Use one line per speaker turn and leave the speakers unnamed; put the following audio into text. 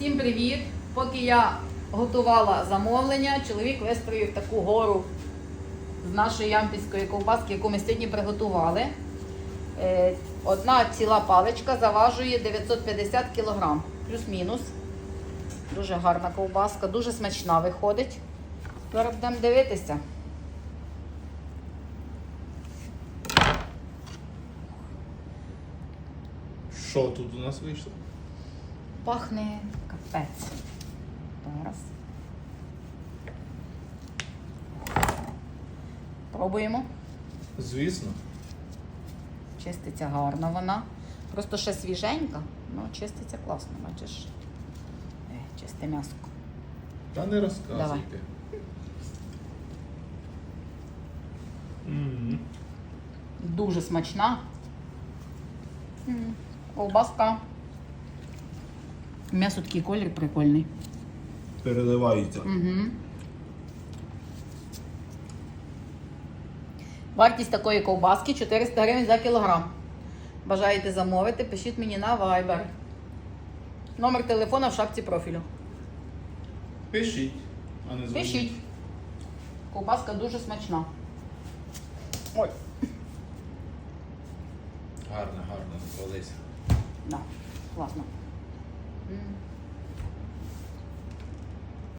Всім привіт! Поки я готувала замовлення, чоловік вистроїв таку гору з нашої ямпільської ковбаски, яку ми сьогодні приготували. Е, Одна ціла паличка заважує 950 кг, плюс-мінус. Дуже гарна ковбаска, дуже смачна виходить. Зараз будемо дивитися.
Що тут у нас вийшло?
Пахне капець. Зараз. Пробуємо.
Звісно.
Чиститься гарно вона. Просто ще свіженька, ну чиститься класно, бачиш. Е, Чисте м'яско.
Та не розказуйте.
Давай. Дуже смачна. М, Ковбаска. М'ясо такий колір прикольний.
Переливається.
Угу. Вартість такої ковбаски 400 гривень за кілограм. Бажаєте замовити, пишіть мені на Viber. Номер телефона в шапці профілю.
Пишіть, а не дзвоніть.
Пишіть. Ковбаска дуже смачна. Ой,
Гарно, гарно, колись.
да, класно. М.